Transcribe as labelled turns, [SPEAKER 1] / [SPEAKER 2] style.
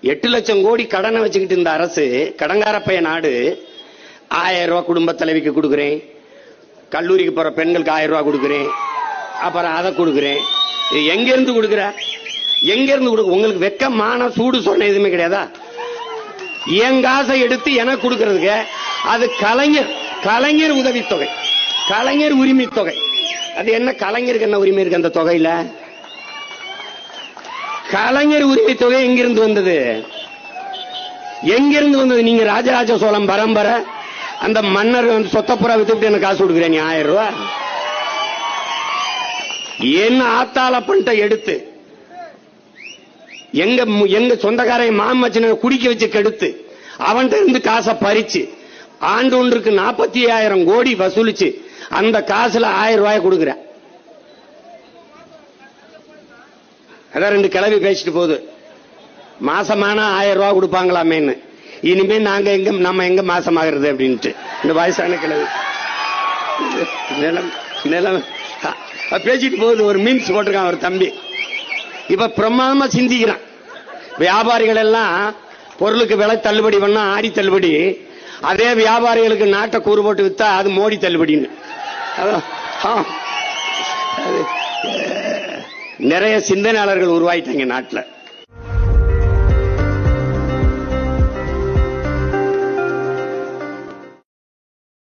[SPEAKER 1] எட்டு லட்சம் கோடி கடனை வச்சுக்கிட்டு இருந்த அரசு கடங்காரப்பைய நாடு ஆயிரம் ரூபா குடும்ப தலைவிக்கு கொடுக்குறேன். கல்லூரிக்கு போற பெண்களுக்கு ஆயிரம் ரூபா கொடுக்குறேன். அப்புறம் அதை கொடுக்குறேன். எங்கேருந்து எங்க இருந்து கொடுக்குற? எங்க இருந்து கொடுக்க உங்களுக்கு வெக்கமான சூடு சொன்ன எதுவுமே கிடையாதா? என் காசை எடுத்து எனக்கு கொடுக்கறதுக்கு அது கலைஞர் கலைஞர் உதவித்தொகை. கலைஞர் உரிமை தொகை அது என்ன கலைஞருக்கு என்ன உரிமை இருக்கு அந்த தொகையில? கலைஞர் உரிமை தொகை எங்கிருந்து வந்தது? எங்கிருந்து வந்தது? நீங்க ராஜராஜ சோழன் பரம்பரை அந்த மன்னர் வந்து சொத்தப்புறா வித்துட்டு எனக்கு காசு கொடுக்குறேன் நீ ஆயிரம் ரூபாய். என்ன ஆத்தால பண்ணிட்ட எடுத்து எங்க எங்க சொந்தக்காரை மாமச்சனை குடிக்க வச்சு கெடுத்து அவன்கிட்ட இருந்து காசை பறிச்சு ஆண்டு ஒன்றுக்கு நாற்பத்தி ஆயிரம் கோடி வசூலிச்சு அந்த காசுல ஆயிரம் ரூபாய் கொடுக்குறேன். அதான் ரெண்டு கிளவி பேசிட்டு போகுது. மாசமான ஆயிரம் ரூபா கொடுப்பாங்களாமேன்னு. இனிமே நாங்க எங்க நம்ம எங்க மாசமாகிறது அப்படின்ட்டு. இந்த வயசான கிளவி. நிலம் நிலம். பேசிட்டு போகுது. ஒரு மீன்ஸ் போட்டிருக்கான் ஒரு தம்பி. இப்ப பிரமாதமா சிந்திக்கிறான். வியாபாரிகள் எல்லாம் பொருளுக்கு விலை தள்ளுபடி பண்ணா ஆடி தள்ளுபடி. அதே வியாபாரிகளுக்கு நாட்டை கூறு போட்டு வித்தா அது மோடி தள்ளுபடின்னு. ஆ. நிறைய சிந்தனையாளர்கள் உருவாயிட்டாங்க நாட்டில்.